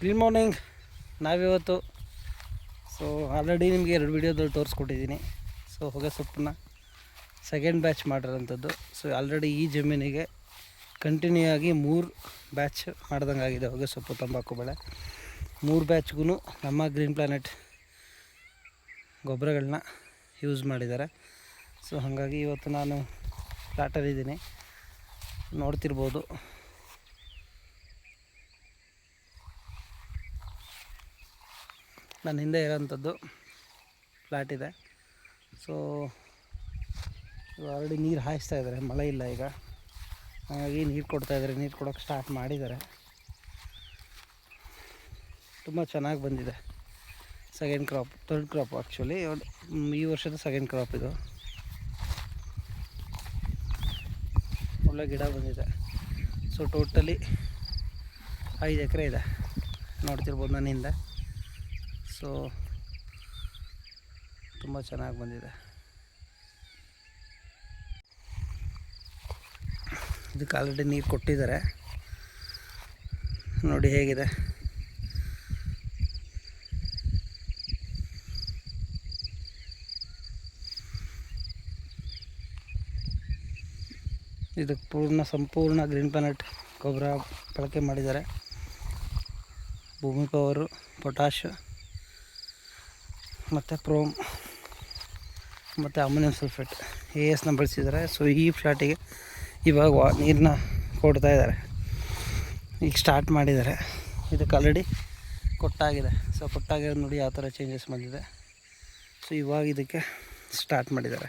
Good morning ನಾವಿವತ್ತು so already ನಿಮಗೆ ಎರಡು ವೀಡಿಯೋದಲ್ಲಿ ತೋರಿಸ್ಕೊಟ್ಟಿದ್ದೀನಿ. ಸೊ ಹೊಗೆ ಸೊಪ್ಪನ್ನ ಸೆಕೆಂಡ್ ಬ್ಯಾಚ್ ಮಾಡಿರೋಂಥದ್ದು. ಸೊ ಆಲ್ರೆಡಿ ಈ ಜಮೀನಿಗೆ ಕಂಟಿನ್ಯೂ ಆಗಿ ಮೂರು ಬ್ಯಾಚ್ ಮಾಡ್ದಂಗೆ ಆಗಿದೆ ಹೊಗೆ ಸೊಪ್ಪು, ತಂಬಾಕು, ಬೆಳೆ. ಮೂರು ಬ್ಯಾಚ್ಗೂ ನಮ್ಮ ಗ್ರೀನ್ ಪ್ಲಾನೆಟ್ ಗೊಬ್ಬರಗಳನ್ನ ಯೂಸ್ ಮಾಡಿದ್ದಾರೆ. ಸೊ ಹಾಗಾಗಿ ಇವತ್ತು ನಾನು ಫ್ಲಾಟಲ್ಲಿದ್ದೀನಿ ನೋಡ್ತಿರ್ಬೋದು. ನನ್ನ ಹಿಂದೆ ಇರೋಂಥದ್ದು ಫ್ಲ್ಯಾಟ್ ಇದೆ. ಸೊ ಆಲ್ರೆಡಿ ನೀರು ಹಾಯಿಸ್ತಾ ಇದ್ದಾರೆ ಮಳೆ ಇಲ್ಲ ಈಗ. ಹಾಗಾಗಿ ನೀರು ಕೊಡ್ತಾ ಇದ್ದಾರೆ ನೀರು ಕೊಡೋಕ್ಕೆ ಸ್ಟಾರ್ಟ್ ಮಾಡಿದ್ದಾರೆ. ತುಂಬ ಚೆನ್ನಾಗಿ ಬಂದಿದೆ. Second crop third crop actually ಈ ವರ್ಷದ ಸೆಕೆಂಡ್ ಕ್ರಾಪ್ ಇದು. ಒಳ್ಳೆ ಗಿಡ ಬಂದಿದೆ. ಸೊ ಟೋಟಲಿ ಐದು ಎಕರೆ ಇದೆ. ನೋಡ್ತಿರ್ಬೋದು ನನ್ನ ಹಿಂದೆ. ಸೊ, ತುಂಬ ಚೆನ್ನಾಗಿ ಬಂದಿದೆ. ಇದಕ್ಕೆ ಆಲ್ರೆಡಿ ನೀರು ಕೊಟ್ಟಿದ್ದಾರೆ. ನೋಡಿ ಹೇಗಿದೆ. ಇದಕ್ಕೆ ಪೂರ್ಣ, ಸಂಪೂರ್ಣ ಗ್ರೀನ್ ಪ್ಲಾನೆಟ್ ಗೊಬ್ಬರ ಬಳಕೆ ಮಾಡಿದ್ದಾರೆ. ಭೂಮಿ ಪವರು ಪೊಟ್ಯಾಶ್ ಮತ್ತು ಪ್ರೋಮ್ ಮತ್ತು ಅಮೋನಿಯಂ ಸಲ್ಫೇಟ್ ಎ ಎಸ್ನ ಬಳಸಿದ್ದಾರೆ. ಸೊ ಈ ಫ್ಲಾಟಿಗೆ ಇವಾಗ ವಾ ನೀರನ್ನ ಕೊಡ್ತಾ ಇದ್ದಾರೆ. ಈಗ ಸ್ಟಾರ್ಟ್ ಮಾಡಿದ್ದಾರೆ. ಇದಕ್ಕೆ ಆಲ್ರೆಡಿ ಕೊಟ್ಟಾಗಿದೆ. ಸೊ ಕೊಟ್ಟಾಗಿರೋದು ನೋಡಿ ಯಾವ ಥರ ಚೇಂಜಸ್ ಬಂದಿದೆ. ಸೊ ಇವಾಗ ಇದಕ್ಕೆ ಸ್ಟಾರ್ಟ್ ಮಾಡಿದ್ದಾರೆ.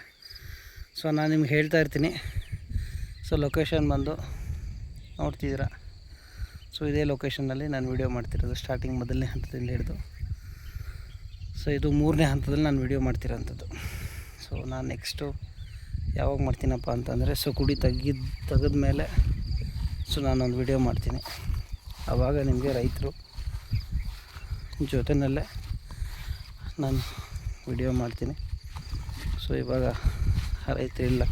ಸೊ ನಾನು ನಿಮ್ಗೆ ಹೇಳ್ತಾ ಇರ್ತೀನಿ. ಸೊ ಲೊಕೇಶನ್ ಬಂದು ನೋಡ್ತಿದ್ದೀರಾ? ಸೊ ಇದೇ ಲೊಕೇಶನ್ನಲ್ಲಿ ನಾನು ವೀಡಿಯೋ ಮಾಡ್ತಿರೋದು ಸ್ಟಾರ್ಟಿಂಗ್ ಮೊದಲನೇ ಹಂತದಿಂದ ಹಿಡಿದು. ಸೊ ಇದು ಮೂರನೇ ಹಂತದಲ್ಲಿ ನಾನು ವೀಡಿಯೋ ಮಾಡ್ತಿರೋಂಥದ್ದು. ಸೊ ನಾನು ನೆಕ್ಸ್ಟು ಯಾವಾಗ ಮಾಡ್ತೀನಪ್ಪ ಅಂತಂದರೆ, ಸೊ ಕುಡಿ ತೆಗಿದ ತೆಗೆದ ಮೇಲೆ ಸೊ ನಾನೊಂದು ವೀಡಿಯೋ ಮಾಡ್ತೀನಿ. ಆವಾಗ ನಿಮಗೆ ರೈತರು ಜೊತೆಯಲ್ಲೇ ನಾನು ವಿಡಿಯೋ ಮಾಡ್ತೀನಿ. ಸೊ ಇವಾಗ ರೈತರಿಲ್ಲ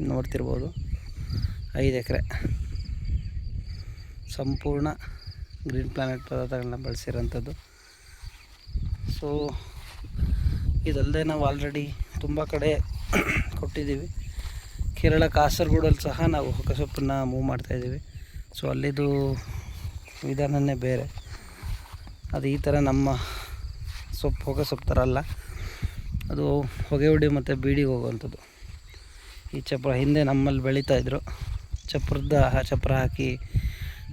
ನೋಡ್ತಿರ್ಬೋದು. ಐದು ಎಕರೆ. ಸಂಪೂರ್ಣ ಗ್ರೀನ್ ಪ್ಲಾನೆಟ್ ಪದಾರ್ಥಗಳನ್ನ ಬಳಸಿರೋಂಥದ್ದು. ಸೊ ಇದಲ್ಲದೆ ನಾವು ಆಲ್ರೆಡಿ ತುಂಬ ಕಡೆ ಕೊಟ್ಟಿದ್ದೀವಿ. ಕೇರಳ ಕಾಸರಗೋಡಲ್ಲಿ ಸಹ ನಾವು ಹೊಸಸೊಪ್ಪನ್ನ ಮೂವ್ ಮಾಡ್ತಾಯಿದ್ದೀವಿ ಸೊ ಅಲ್ಲಿದು ವಿಧಾನನೇ ಬೇರೆ. ಅದು ಈ ಥರ ನಮ್ಮ ಸೊಪ್ಪು, ಹೊಗೆ ಸೊಪ್ಪು ಥರ ಅಲ್ಲ. ಅದು ಹೊಗೆ ಹೊಡಿ ಮತ್ತು ಬೀಡಿಗೆ ಹೋಗುವಂಥದ್ದು. ಈ ಚಪ್ರ ಹಿಂದೆ ನಮ್ಮಲ್ಲಿ ಬೆಳೀತಾಯಿದ್ರು ಚಪ್ರದ ಚಪ್ರ ಹಾಕಿ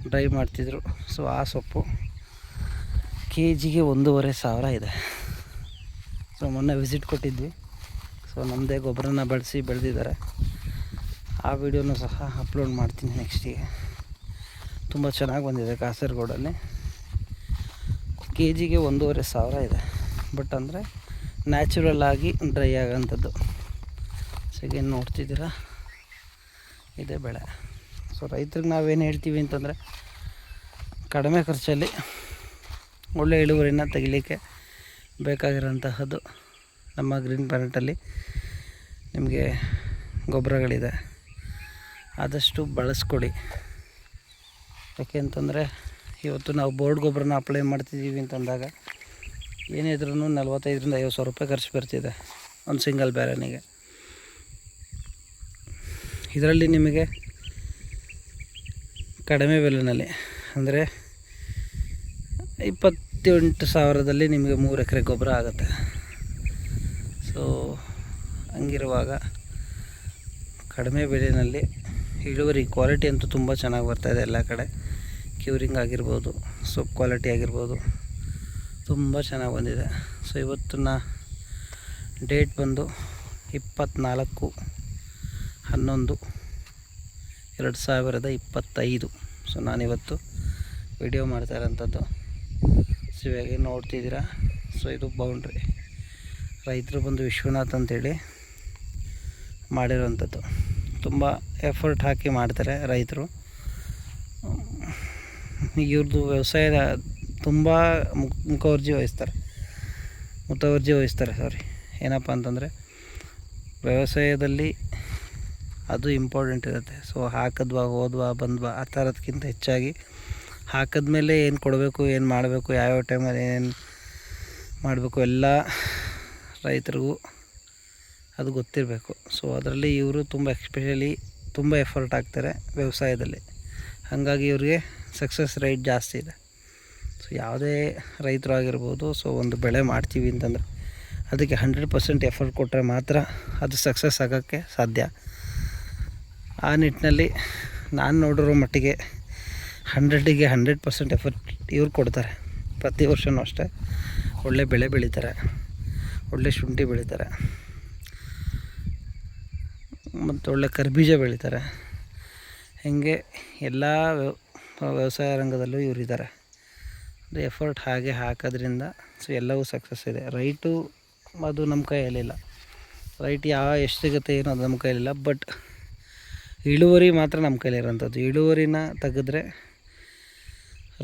ಡ್ರೈ ಮಾಡ್ತಿದ್ರು. ಸೊ ಆ ಸೊಪ್ಪು ಕೆ ಜಿಗೆ ಒಂದೂವರೆ ಸಾವಿರ ಇದೆ. ಸೊ ಮೊನ್ನೆ ವಿಸಿಟ್ ಕೊಟ್ಟಿದ್ವಿ. ಸೊ ನಮ್ಮದೇ ಗೊಬ್ಬರನ ಬಳಸಿ ಬೆಳೆದಿದ್ದಾರೆ. ಆ ವಿಡಿಯೋನೂ ಸಹ ಅಪ್ಲೋಡ್ ಮಾಡ್ತೀನಿ ನೆಕ್ಸ್ಟಿಗೆ ತುಂಬ ಚೆನ್ನಾಗಿ ಬಂದಿದೆ ಕಾಸರಗೋಡಲ್ಲಿ. ಕೆ ಜಿಗೆ ಒಂದೂವರೆ ಸಾವಿರ ಇದೆ. ಬಟ್ ಅಂದರೆ ನ್ಯಾಚುರಲ್ ಆಗಿ ಡ್ರೈ ಆಗೋಂಥದ್ದು ಸೆಕೆಂಡ್ ನೋಡ್ತಿದ್ದೀರಾ? ಇದೇ ಬೆಳೆ. ಸೊ ರೈತ್ರಿಗೆ ನಾವೇನು ಹೇಳ್ತೀವಿ ಅಂತಂದರೆ ಕಡಿಮೆ ಖರ್ಚಲ್ಲಿ ಒಳ್ಳೆ ಇಳುವರಿನ ತೆಗಿಲಿಕ್ಕೆ ಬೇಕಾಗಿರೋಂತಹದ್ದು ನಮ್ಮ ಗ್ರೀನ್ ಪ್ಲಾನೆಟಲ್ಲಿ ನಿಮಗೆ ಗೊಬ್ಬರಗಳಿದೆ. ಆದಷ್ಟು ಬಳಸ್ಕೊಡಿ. ಯಾಕೆ ಅಂತಂದರೆ ಇವತ್ತು ನಾವು ಬೋರ್ಡ್ ಗೊಬ್ಬರನ ಅಪ್ಲೈ ಮಾಡ್ತಿದ್ದೀವಿ ಅಂತಂದಾಗ ಏನಿದ್ರೂ ನಲ್ವತ್ತೈದರಿಂದ ಐವತ್ತು ಸಾವಿರ ರೂಪಾಯಿ ಖರ್ಚು ಬರ್ತಿದೆ ಒಂದು ಸಿಂಗಲ್ ಬ್ಯಾರನಿಗೆ. ಇದರಲ್ಲಿ ನಿಮಗೆ ಕಡಿಮೆ ಬೆಲೆಯಲ್ಲಿ. ಅಂದರೆ ಇಪ್ಪತ್ತೆಂಟು ಸಾವಿರದಲ್ಲಿ ನಿಮಗೆ ಮೂರು ಎಕರೆ ಗೊಬ್ಬರ ಆಗುತ್ತೆ. ಸೊ ಹಂಗಿರುವಾಗ ಕಡಿಮೆ ಬೆಲೆಯಲ್ಲಿ ಇಳುವರಿ ಕ್ವಾಲಿಟಿ ಅಂತೂ ತುಂಬ ಚೆನ್ನಾಗಿ ಬರ್ತಾಯಿದೆ ಎಲ್ಲ ಕಡೆ. ಕ್ಯೂರಿಂಗ್ ಆಗಿರ್ಬೋದು ಸೊಪ್ಪು ಕ್ವಾಲಿಟಿ ಆಗಿರ್ಬೋದು, ತುಂಬ ಚೆನ್ನಾಗಿ ಬಂದಿದೆ. ಸೊ ಇವತ್ತಿನ ಡೇಟ್ ಬಂದು ಇಪ್ಪತ್ತ್ನಾಲ್ಕು ಹನ್ನೊಂದು, ಎರಡು ಸಾವಿರದ ಇಪ್ಪತ್ತೈದು. ಸೊ ನಾನಿವತ್ತು ವಿಡಿಯೋ ಮಾಡ್ತಾ ಇರೋಂಥದ್ದು. ಸೊ ಇವಾಗ ನೋಡ್ತಿದ್ದೀರಾ? ಸೊ ಇದು ಬೌಂಡ್ರಿ ರೈತರು ಬಂದು ವಿಶ್ವನಾಥ್ ಅಂತೇಳಿ ಮಾಡಿರೋವಂಥದ್ದು ತುಂಬ ಎಫರ್ಟ್ ಹಾಕಿ ಮಾಡ್ತಾರೆ ರೈತರು. ಇವ್ರದ್ದು ವ್ಯವಸಾಯದ ತುಂಬ ಮುಖ ಮುಖವರ್ಜಿ ವಹಿಸ್ತಾರೆ. ಮುತವರ್ಜಿ ವಹಿಸ್ತಾರೆ ಸಾರಿ ಏನಪ್ಪ ಅಂತಂದರೆ ವ್ಯವಸಾಯದಲ್ಲಿ ಅದು ಇಂಪಾರ್ಟೆಂಟ್ ಇರುತ್ತೆ. ಸೊ ಹಾಕಿದ್ವಾ, ಹೋದ್ವಾ, ಬಂದ್ವಾ, ಆ ಥರದ್ಕಿಂತ ಹೆಚ್ಚಾಗಿ ಹಾಕಿದ್ಮೇಲೆ ಏನು ಕೊಡಬೇಕು, ಏನು ಮಾಡಬೇಕು, ಯಾವ್ಯಾವ ಟೈಮಲ್ಲಿ ಏನು ಮಾಡಬೇಕು ಎಲ್ಲ ರೈತರಿಗೂ ಅದು ಗೊತ್ತಿರಬೇಕು. ಸೊ ಅದರಲ್ಲಿ ಇವರು ತುಂಬ ಎಕ್ಸ್ಪೆಷಲಿ ತುಂಬ ಎಫರ್ಟ್ ಹಾಕ್ತಾರೆ ವ್ಯವಸಾಯದಲ್ಲಿ. ಹಾಗಾಗಿ ಇವರಿಗೆ ಸಕ್ಸಸ್ ರೇಟ್ ಜಾಸ್ತಿ ಇದೆ. ಸೊ ಯಾವುದೇ ರೈತರು ಆಗಿರ್ಬೋದು ಸೊ ಒಂದು ಬೆಳೆ ಮಾಡ್ತೀವಿ ಅಂತಂದರೆ ಅದಕ್ಕೆ ಹಂಡ್ರೆಡ್ ಪರ್ಸೆಂಟ್ ಎಫರ್ಟ್ ಕೊಟ್ಟರೆ ಮಾತ್ರ ಅದು ಸಕ್ಸಸ್ ಆಗೋಕ್ಕೆ ಸಾಧ್ಯ. ಆ ನಿಟ್ಟಿನಲ್ಲಿ ನಾನು ನೋಡಿರೋ ಮಟ್ಟಿಗೆ ಹಂಡ್ರೆಡಿಗೆ ಹಂಡ್ರೆಡ್ ಪರ್ಸೆಂಟ್ ಎಫರ್ಟ್ ಇವ್ರು ಕೊಡ್ತಾರೆ. ಪ್ರತಿ ವರ್ಷವೂ ಅಷ್ಟೇ. ಒಳ್ಳೆ ಬೆಳೆ ಬೆಳೀತಾರೆ. ಒಳ್ಳೆ ಶುಂಠಿ ಬೆಳೀತಾರೆ. ಮತ್ತು ಒಳ್ಳೆ ಕರ್ಬೀಜ ಬೆಳೀತಾರೆ. ಹೀಗೆ ಎಲ್ಲ ವ್ಯವ ವ್ಯವಸಾಯ ರಂಗದಲ್ಲೂ ಇವರಿದ್ದಾರೆ ಅಂದರೆ ಎಫರ್ಟ್ ಹಾಗೆ ಹಾಕೋದ್ರಿಂದ ಸೊ ಎಲ್ಲವೂ ಸಕ್ಸಸ್ ಇದೆ. ರೈಟು ಅದು ನಮ್ಮ ಕೈಯಲ್ಲಿಲ್ಲ. ರೈಟ್ ಯಾವ ಎಷ್ಟು ಸಿಗುತ್ತೆ ಏನೋ ಅದು ನಮ್ಮ ಕೈಯಲ್ಲಿಲ್ಲ. ಬಟ್ ಇಳುವರಿ ಮಾತ್ರ ನಮ್ಮ ಕೈಲಿರೋಂಥದ್ದು ಇಳುವರಿನ ತೆಗೆದ್ರೆ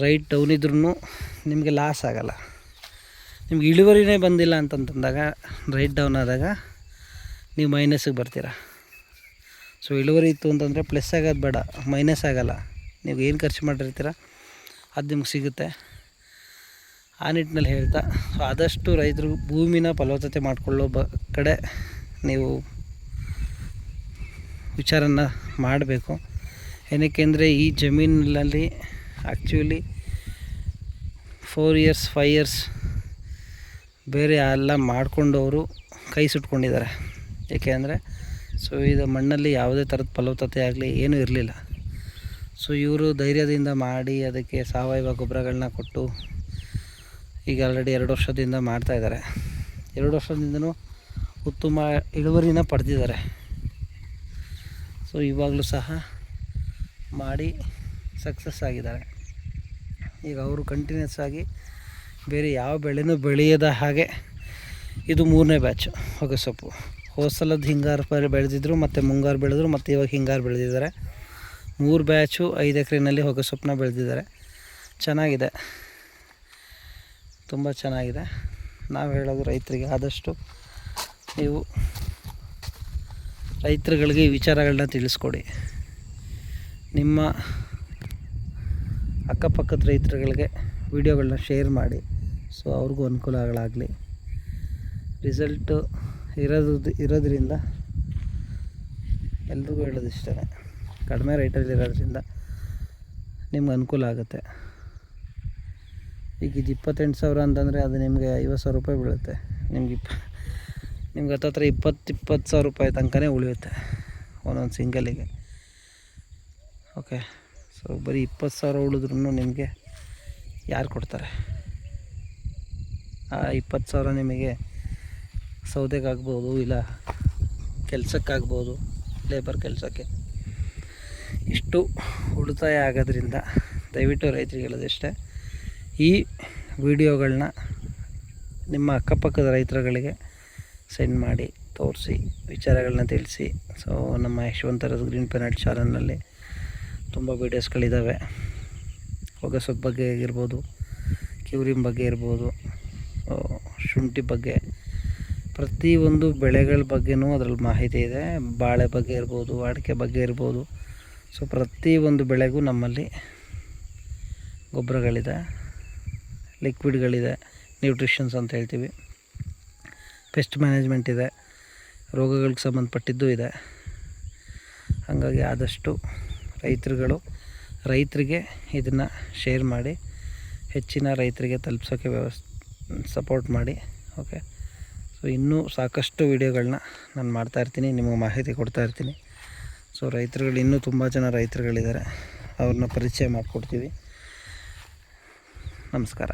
ರೈಟ್ ಡೌನ್ ಇದ್ರೂ ನಿಮಗೆ ಲಾಸ್ ಆಗೋಲ್ಲ. ನಿಮ್ಗೆ ಇಳುವರಿನೇ ಬಂದಿಲ್ಲ ಅಂತಂತಂದಾಗ ರೈಟ್ ಡೌನ್ ಆದಾಗ ನೀವು ಮೈನಸ್ಸಿಗೆ ಬರ್ತೀರ. ಸೊ ಇಳುವರಿ ಇತ್ತು ಅಂತಂದರೆ ಪ್ಲಸ್ ಆಗೋದು ಬೇಡ ಮೈನಸ್ ಆಗೋಲ್ಲ. ನೀವು ಏನು ಖರ್ಚು ಮಾಡಿರ್ತೀರ, ಅದು ನಿಮ್ಗೆ ಸಿಗುತ್ತೆ. ಆ ನಿಟ್ಟಿನಲ್ಲಿ ಹೇಳ್ತಾ ಸೊ ಆದಷ್ಟು ರೈತರು ಭೂಮಿನ ಫಲವತ್ತತೆ ಮಾಡಿಕೊಳ್ಳೋ ಬ ಕಡೆ ನೀವು ವಿಚಾರನ ಮಾಡಬೇಕು. ಏನಕ್ಕೆಂದರೆ ಈ ಜಮೀನಲ್ಲಿ actually four years five years ಬೇರೆ ಎಲ್ಲ ಮಾಡಿಕೊಂಡವರು ಕೈ ಸುಟ್ಕೊಂಡಿದ್ದಾರೆ. ಏಕೆ ಅಂದರೆ ಸೊ ಇದು ಮಣ್ಣಲ್ಲಿ ಯಾವುದೇ ಥರದ ಫಲವತ್ತತೆ ಆಗಲಿ ಏನೂ ಇರಲಿಲ್ಲ. ಸೊ ಇವರು ಧೈರ್ಯದಿಂದ ಮಾಡಿ ಅದಕ್ಕೆ ಸಾವಯವ ಗೊಬ್ಬರಗಳನ್ನ ಕೊಟ್ಟು ಈಗ ಆಲ್ರೆಡಿ ಎರಡು ವರ್ಷದಿಂದ ಮಾಡ್ತಾಯಿದ್ದಾರೆ ಎರಡು ವರ್ಷದಿಂದನೂ ಉತ್ತಮ ಇಳುವರಿನ ಪಡೆದಿದ್ದಾರೆ. ಸೊ ಇವಾಗಲೂ ಸಹ ಮಾಡಿ ಸಕ್ಸಸ್ ಆಗಿದ್ದಾರೆ. ಈಗ ಅವರು ಕಂಟಿನ್ಯೂಸ್ ಆಗಿ ಬೇರೆ ಯಾವ ಬೆಳೆನೂ ಬೆಳೆಯದ ಹಾಗೆ ಇದು ಮೂರನೇ ಬ್ಯಾಚು ಹೊಗೆ ಸೊಪ್ಪು. ಹೋದ ಸಲದ ಹಿಂಗಾರು ಪರಿ ಬೆಳೆದಿದ್ರು, ಮತ್ತು ಮುಂಗಾರು ಬೆಳೆದ್ರು, ಮತ್ತು ಇವಾಗ ಹಿಂಗಾರು ಬೆಳೆದಿದ್ದಾರೆ. ಮೂರು ಬ್ಯಾಚು ಐದು ಎಕರೆನಲ್ಲಿ ಹೊಗೆ ಸೊಪ್ಪನ್ನ ಬೆಳೆದಿದ್ದಾರೆ. ಚೆನ್ನಾಗಿದೆ. ತುಂಬ ಚೆನ್ನಾಗಿದೆ. ನಾವು ಹೇಳೋದು ರೈತರಿಗೆ ಆದಷ್ಟು ನೀವು ರೈತರುಗಳಿಗೆ ಈ ವಿಚಾರಗಳನ್ನ ತಿಳಿಸ್ಕೊಡಿ. ನಿಮ್ಮ ಅಕ್ಕಪಕ್ಕದ ರೈತರುಗಳಿಗೆ ವಿಡಿಯೋಗಳನ್ನ ಶೇರ್ ಮಾಡಿ. ಸೊ, ಅವ್ರಿಗೂ ಅನುಕೂಲಗಳಾಗಲಿ. ರಿಸಲ್ಟು ಇರೋದು, ಇರೋದ್ರಿಂದ ಎಲ್ರಿಗೂ ಹೇಳೋದು ಇಷ್ಟೇ ಕಡಿಮೆ ರೇಟಲ್ಲಿ ಇರೋದ್ರಿಂದ ನಿಮ್ಗೆ ಅನುಕೂಲ ಆಗುತ್ತೆ. ಈಗ ಇದು ಇಪ್ಪತ್ತೆಂಟು ಸಾವಿರ ಅಂತಂದರೆ ಅದು ನಿಮಗೆ ಐವತ್ತು ಸಾವಿರ ರೂಪಾಯಿ ಬೀಳುತ್ತೆ. ನಿಮ್ಗೆ ಇಪ್ಪ ನಿಮ್ಗೆ ಹತ್ರ ಇಪ್ಪತ್ತು ಇಪ್ಪತ್ತು ಸಾವಿರ ರೂಪಾಯಿ ತನಕನೇ ಉಳಿಯುತ್ತೆ ಒಂದೊಂದು ಸಿಂಗಲಿಗೆ. ಓಕೆ ಸೊ ಬರೀ ಇಪ್ಪತ್ತು ಸಾವಿರ ಉಳಿದ್ರೂ ನಿಮಗೆ ಯಾರು ಕೊಡ್ತಾರೆ? ಆ ಇಪ್ಪತ್ತು ಸಾವಿರ ನಿಮಗೆ ಸೌದೆಗಾಗ್ಬೋದು ಇಲ್ಲ ಕೆಲಸಕ್ಕಾಗ್ಬೋದು ಲೇಬರ್ ಕೆಲಸಕ್ಕೆ ಇಷ್ಟು ಉಳಿತಾಯ ಆಗೋದ್ರಿಂದ ದಯವಿಟ್ಟು ರೈತರಿಗೆ ಹೇಳೋದಿಷ್ಟೇ ಈ ವಿಡಿಯೋಗಳನ್ನ ನಿಮ್ಮ ಅಕ್ಕಪಕ್ಕದ ರೈತರುಗಳಿಗೆ ಸೆಂಡ್ ಮಾಡಿ ತೋರಿಸಿ ವಿಚಾರಗಳನ್ನ ತಿಳಿಸಿ. ಸೊ ನಮ್ಮ ಯಶವಂತರದ ಗ್ರೀನ್ ಪೆನಟ್ ಚಾನಲ್ನಲ್ಲಿ ತುಂಬ ವೀಡಿಯೋಸ್ಗಳಿದ್ದಾವೆ ಹೊಗಸೊಪ್ಪು ಬಗ್ಗೆ ಆಗಿರ್ಬೋದು, ಕ್ಯೂರಿಮ್ ಬಗ್ಗೆ ಇರ್ಬೋದು ಶುಂಠಿ ಬಗ್ಗೆ ಪ್ರತಿಯೊಂದು ಬೆಳೆಗಳ ಬಗ್ಗೆನೂ ಅದರಲ್ಲಿ ಮಾಹಿತಿ ಇದೆ. ಬಾಳೆ ಬಗ್ಗೆ ಇರ್ಬೋದು, ಅಡಿಕೆ ಬಗ್ಗೆ ಇರ್ಬೋದು. ಸೊ ಪ್ರತಿಯೊಂದು ಬೆಳೆಗೂ ನಮ್ಮಲ್ಲಿ ಗೊಬ್ಬರಗಳಿದೆ ಲಿಕ್ವಿಡ್ಗಳಿದೆ ನ್ಯೂಟ್ರಿಷನ್ಸ್ ಅಂತ ಹೇಳ್ತೀವಿ. ಪೆಸ್ಟ್ ಮ್ಯಾನೇಜ್ಮೆಂಟ್ ಇದೆ, ರೋಗಗಳಿಗೆ ಸಂಬಂಧಪಟ್ಟಿದ್ದು ಇದೆ. ಹಾಗಾಗಿ ಆದಷ್ಟು ರೈತರುಗಳು, ರೈತರಿಗೆ ಇದನ್ನು ಶೇರ್ ಮಾಡಿ, ಹೆಚ್ಚಿನ ರೈತರಿಗೆ ತಲುಪ್ಸೋಕ್ಕೆ ವ್ಯವಸ್ ಸಪೋರ್ಟ್ ಮಾಡಿ ಓಕೆ ಸೊ ಇನ್ನೂ ಸಾಕಷ್ಟು ವಿಡಿಯೋಗಳನ್ನ ನಾನು ಮಾಡ್ತಾಯಿರ್ತೀನಿ ನಿಮಗೆ ಮಾಹಿತಿ ಕೊಡ್ತಾಯಿರ್ತೀನಿ ಸೊ ರೈತರುಗಳು, ಇನ್ನೂ ತುಂಬ ಜನ ರೈತರುಗಳಿದ್ದಾರೆ. ಅವ್ರನ್ನ ಪರಿಚಯ ಮಾಡಿಕೊಡ್ತೀವಿ. ನಮಸ್ಕಾರ.